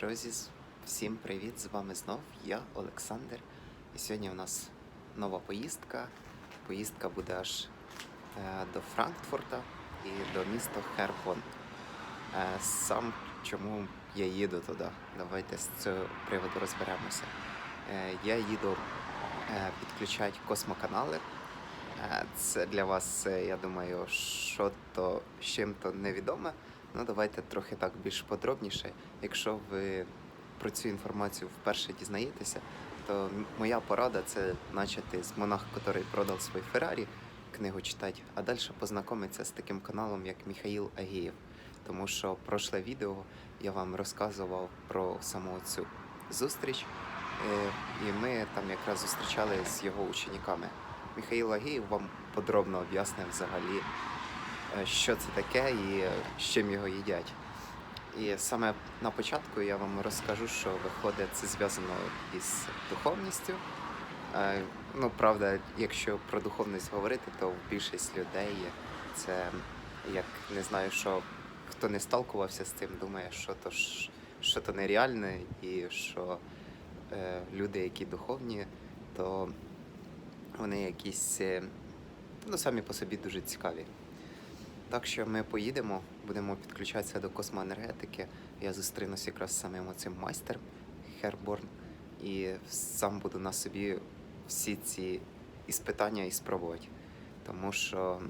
Друзі, всім привіт! З вами знов я, Олександр. І сьогодні у нас нова поїздка. Поїздка буде аж е, до Франкфурта і до міста Хербон. Е, сам чому я їду туди? Давайте з цього приводу розберемося. Е, я їду підключати космоканали. Це для вас, я думаю, що то з чим-то невідоме. Ну, давайте трохи так більш подробніше. Якщо ви про цю інформацію вперше дізнаєтеся, то моя порада це начати з монах, який продав свій Феррарі, книгу читати, а далі познайомитися з таким каналом, як Міхаїл Агієв. Тому що прошле відео я вам розказував про саму цю зустріч, е, і ми там якраз зустрічали з його учениками. Міхаїл Агієв вам подробно об'яснив взагалі, що це таке і е, з чим його їдять. І саме на початку я вам розкажу, що виходить це зв'язано із духовністю. Е, Ну, правда, якщо про духовність говорити, то більшість людей це як не знаю, що хто не сталкувався з цим, думає, що то ж що то нереальне, і що е, люди, які духовні, то вони якісь е, ну, самі по собі дуже цікаві. Так що ми поїдемо, будемо підключатися до космоенергетики. Я зустрінусь якраз з самим цим майстером Херборн і сам буду на собі всі ці іспитання і спробувати. Тому що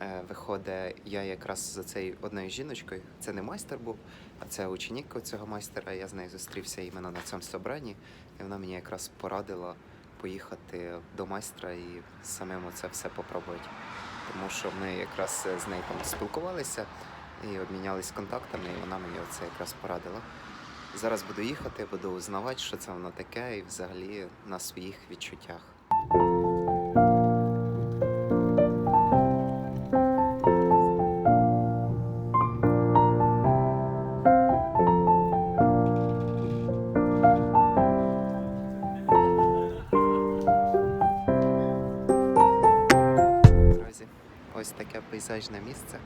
е, виходить, я якраз за цією одною жіночкою, це не майстер був, а це ученик цього майстера. Я з нею зустрівся іменно на цьому собранні, і вона мені якраз порадила поїхати до майстра і самому це все попробувати тому що ми якраз з нею там спілкувалися і обмінялись контактами, і вона мені це якраз порадила. Зараз буду їхати, буду узнавати, що це воно таке, і взагалі на своїх відчуттях. Пейзажне місце,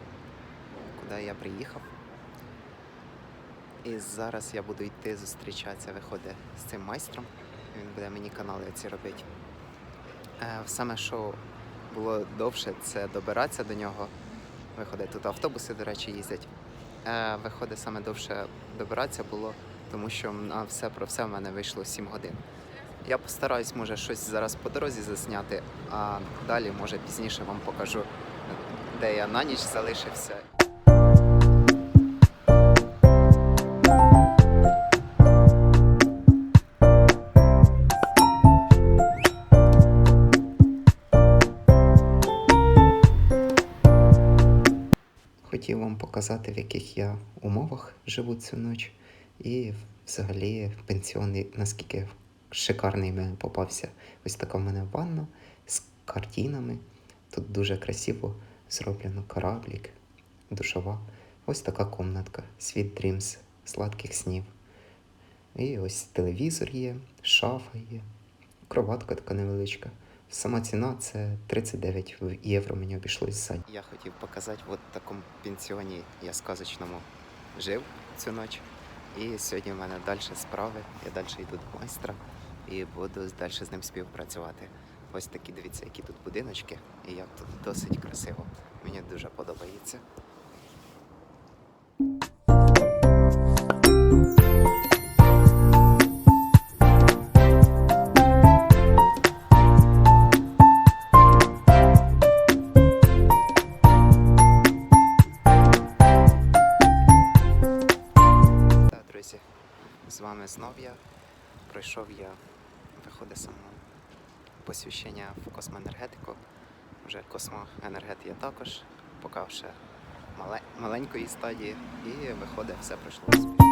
куди я приїхав. І зараз я буду йти зустрічатися, виходить з цим майстром. Він буде мені канали ці робити. Е, саме що було довше, це добиратися до нього. Виходить, тут автобуси, до речі, їздять. Е, виходить, саме довше добиратися було, тому що на все про все в мене вийшло 7 годин. Я постараюсь, може, щось зараз по дорозі засняти, а далі, може, пізніше вам покажу, де я на ніч залишився. Хотів вам показати, в яких я умовах живу цю ніч. І взагалі пенсіон, наскільки шикарний мене попався. Ось така в мене ванна з картинами. Тут дуже красиво зроблено кораблік, душова. Ось така комнатка. Світ Dreams, сладких снів. І ось телевізор є, шафа є, кроватка така невеличка. Сама ціна це 39 євро мені обійшлось за. Я хотів показати, в такому пенсіоні я сказочному жив цю ніч. І сьогодні в мене далі справи. Я далі йду до майстра і буду далі з ним співпрацювати. Ось такі дивіться, які тут будиночки, і як тут досить красиво. Мені дуже подобається. Друзі, з вами знов я. Пройшов я, виходить само посвящення в космоенергетику. Вже космоенергет я також, поки ще мале- маленької стадії, і виходить, все пройшло.